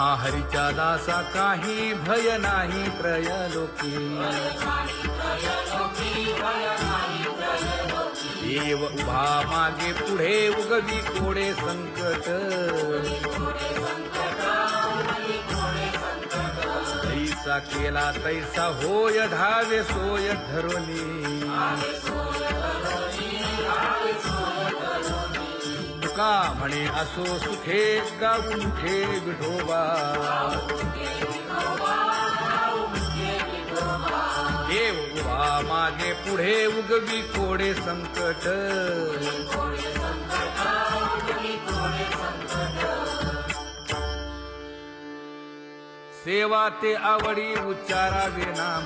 हा हरीच्या दासा काही भय नाही त्रयलोकी देव उभा मागे पुढे उगवी कोडे संकट. तैसा केला तैसा होय धावे सोय धरोनी तुका म्हणे असो सुखे गाऊन ठे विठोबा? देव उभा मागे पुढे उगवी कोडे संकट. सेवा ते आवडी उच्चारावे नाम.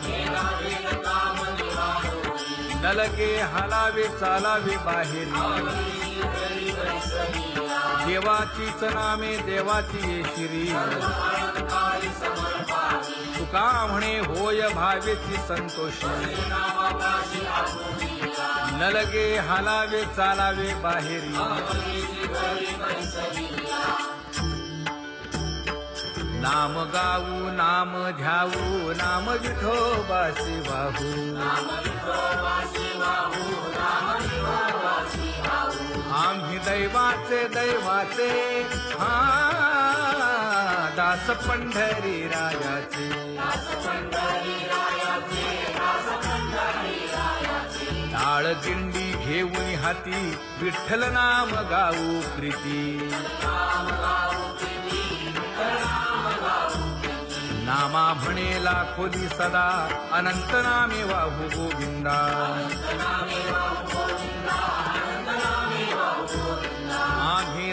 नलगे हालावे चालावे बाहेर. देवाचीच नामे देवाची येशिरी तुका म्हणे होय भावेची संतोषी. नलगे हालावे चालावे बाहेरी. नाम गाऊ नाम ध्याऊ नाम विठोबासी वाहू दैवाचे दैवाचे. हा दास पंढरी राजाचे टाळ दिंडी घेऊन हाती विठ्ठल नाम गाऊ प्रीती. नामा म्हणे खोली सदा अनंत नामे वाहू गोविंदा.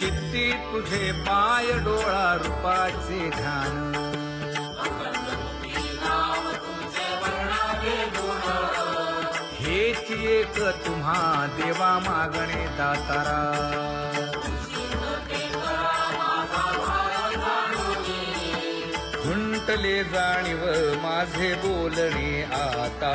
किती तुझे पाय डोळा रूपाचे ध्यान हेच एक तुम्हा देवा मागणे दातारा. खुंटले जाणीव माझे बोलणे आता.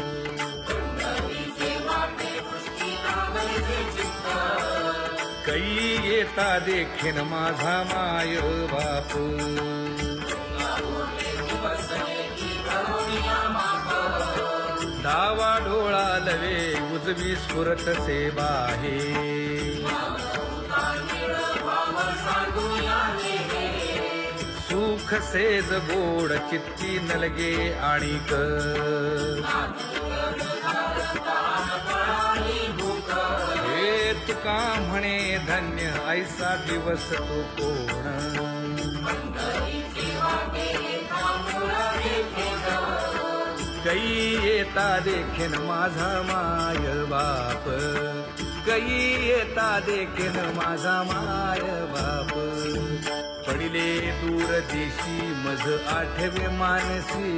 कै येता देखीन माझा माय बाप. डावा डोळा लवे उजवी स्फुरत सेवा आहे. सुख सेज गोड चित्ती नलगे आणिक. का म्हणे धन्य ऐसा दिवस तो कोण? कै येता देखेन माझा माय बाप. कै येता देखेन माझा माय बाप. पडिले दूर देशी मज आठवे मानसी.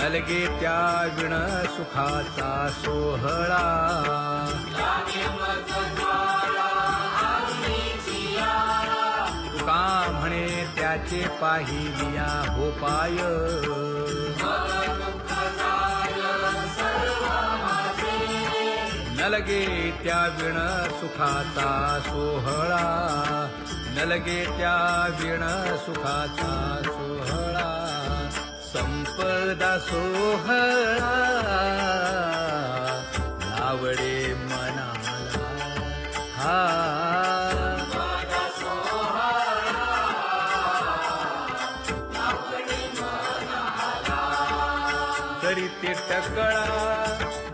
नलगे त्या विण सुखाचा सोहळा. तुका म्हणे त्याचे पाहिलिया हो पाय नलगे त्या विण सुखाचा सोहळा. नलगे त्या विण सुखाचा सोहळा संपदा सोहळा नावडे मनाला. हा. तरी ते टकळा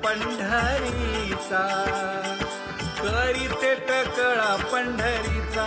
पंढरीचा करी ते टकळा पंढरीचा.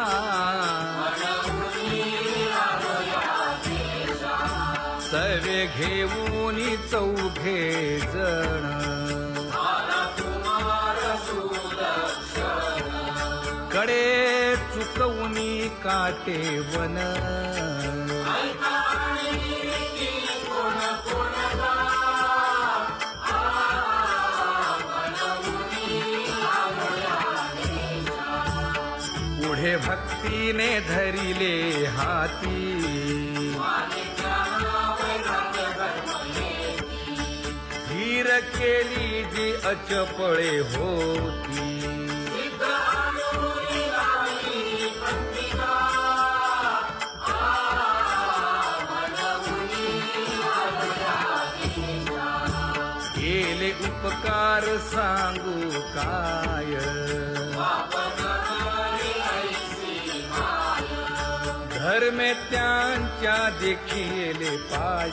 घेऊन चौघे जण. कडे चुकवून काटे वन. पुढे भक्तीने धरिले हाती. केली जी अचपळे होती. केले उपकार सांगू काय? धर्मे त्यांच्या देखील पाय.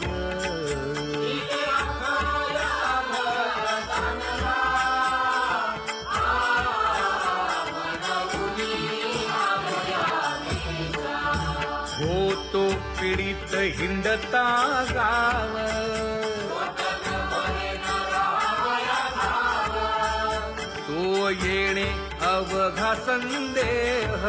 पीडित हिंडता गाव. तो येणे अवघा संदेह.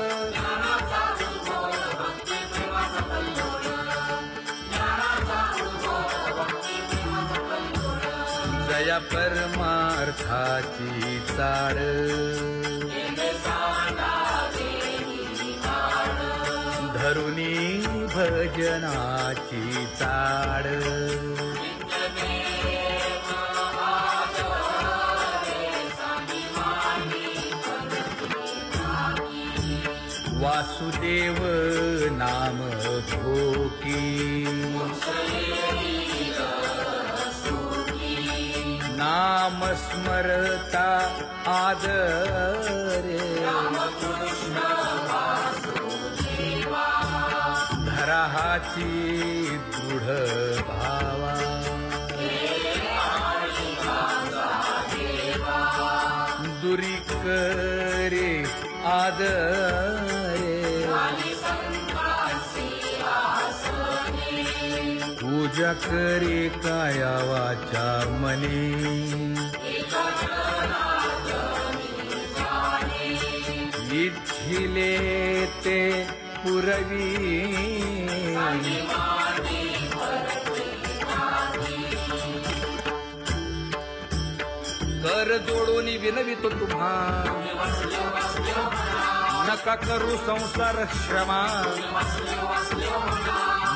या परमार्थाची चाड धरुणी भजनाची चाड वासुदेव नाम भोकी नाम स्मरता आदरे धराहाची दृढ भावा। दुरी करे आदरे पूजा करे काया वाचा मनी। इच्छिले ते पुरवी कर जोडून विनवितो तुम्हा. नका करू संसार श्रमा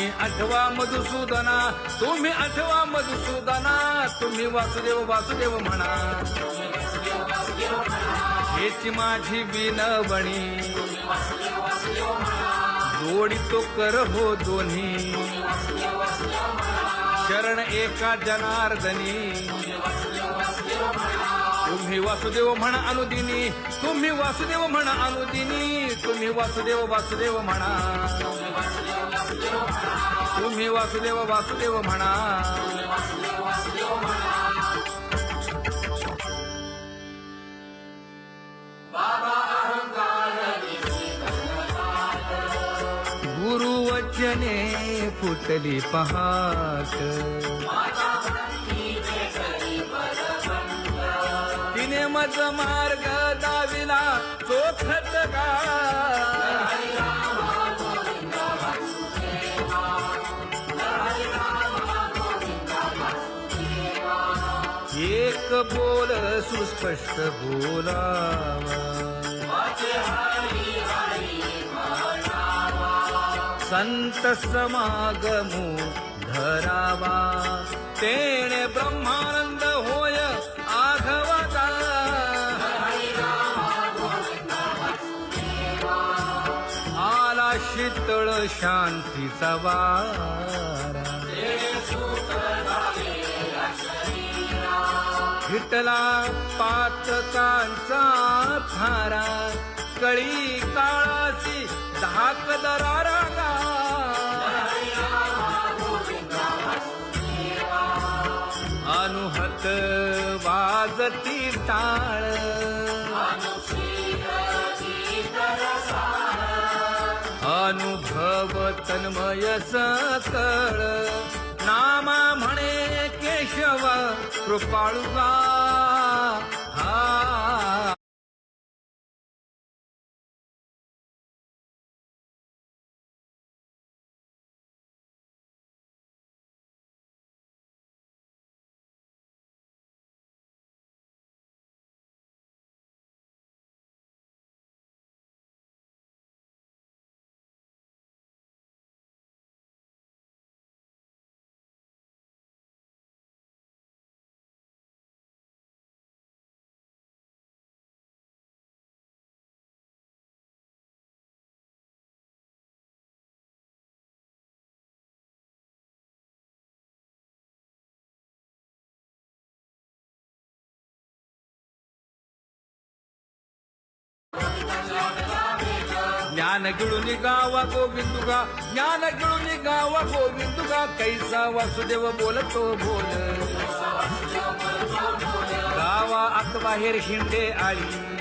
तुम्ही आठवा मधुसूदना तुम्ही आठवा मधुसूदना तुम्ही वासुदेव वासुदेव म्हणा. हेची माझी विनवणी जोडितो कर हो दोन्ही. शरण एका जनार्दनी तुम्ही वासुदेव म्हणा अनुदिनी तुम्ही वासुदेव म्हणा अनुदिनी तुम्ही वासुदेव वासुदेव म्हणा. तुम्ही वासुदेव वासुदेव म्हणा. गुरुवचने फुटली पहाट. तिने मज मार्ग दाविला चोखत गा बोल सुस्पष्ट बोलावा. संत समागमो धरावा. तेणे ब्रह्मानंद होय आघवता. आला शीतळ शांतीचा वारा. विठला पातकांचा थारा कळी काळाची धाक दरारा गा अनुहत वाजती टाळ अनुभव तन्मय सकळ. नामा म्हणे केशव ಕೃಪಾಳುವಾ ज्ञान गिळून गावा गोविंदुगा ज्ञान गिळून गावा गोविंदुगा. कैसा वासुदेव बोलतो बोल. गावा आत बाहेर हिंडे आळी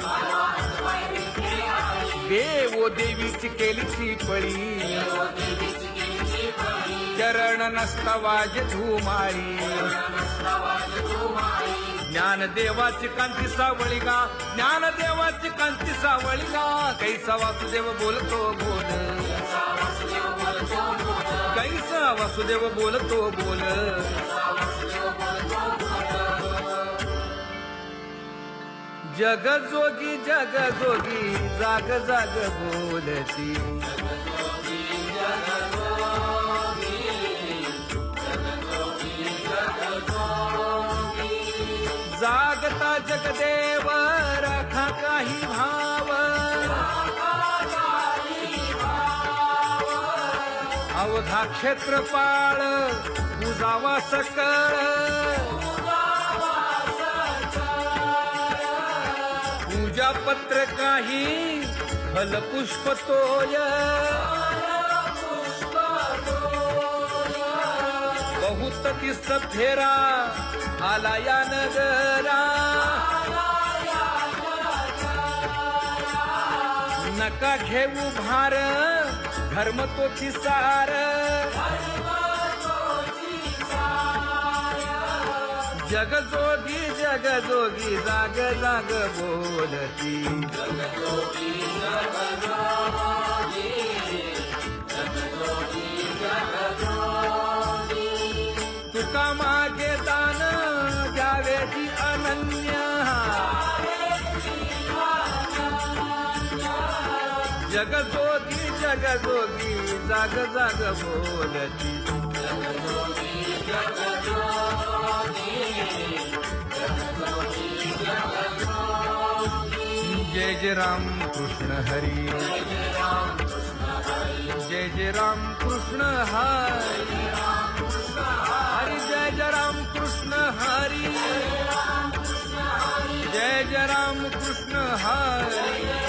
देवो देवीची केलीची पळी. चरण नसता धुमाळी ज्ञानदेवाची कांती सावळीगा ज्ञानदेवाची कांती सावळीगा. कैसा वासुदेव बोलतो बोल. कैसा वासुदेव बोलतो बोल. जग जोगी जग जोगी जाग जाग बोलती. जगदेव राखा काही भाव। अवघा क्षेत्रपाळ उजावा सकळ। पूजा पत्र काही फलपुष्प तोय। बहुत तिस फेरा आला या नगरा। नका घेऊ भार धर्म तो सार. जग जोगी जग जोगी जाग जाग बोलती. जग जोगी जग जोगी जग जोगी जाग जाग बोलती। जय जय राम कृष्ण हरी। जय जय राम कृष्ण हरी। हरी, जय जय राम कृष्ण हरी। जय जय राम कृष्ण हरी।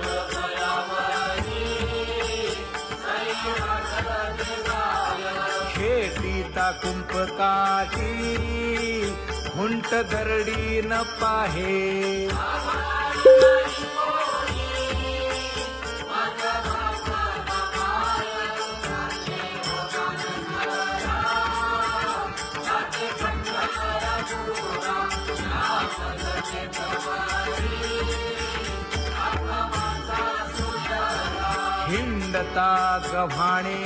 कुंपकाची हुंट दरडी न पाहे. हिंडता गव्हाणे.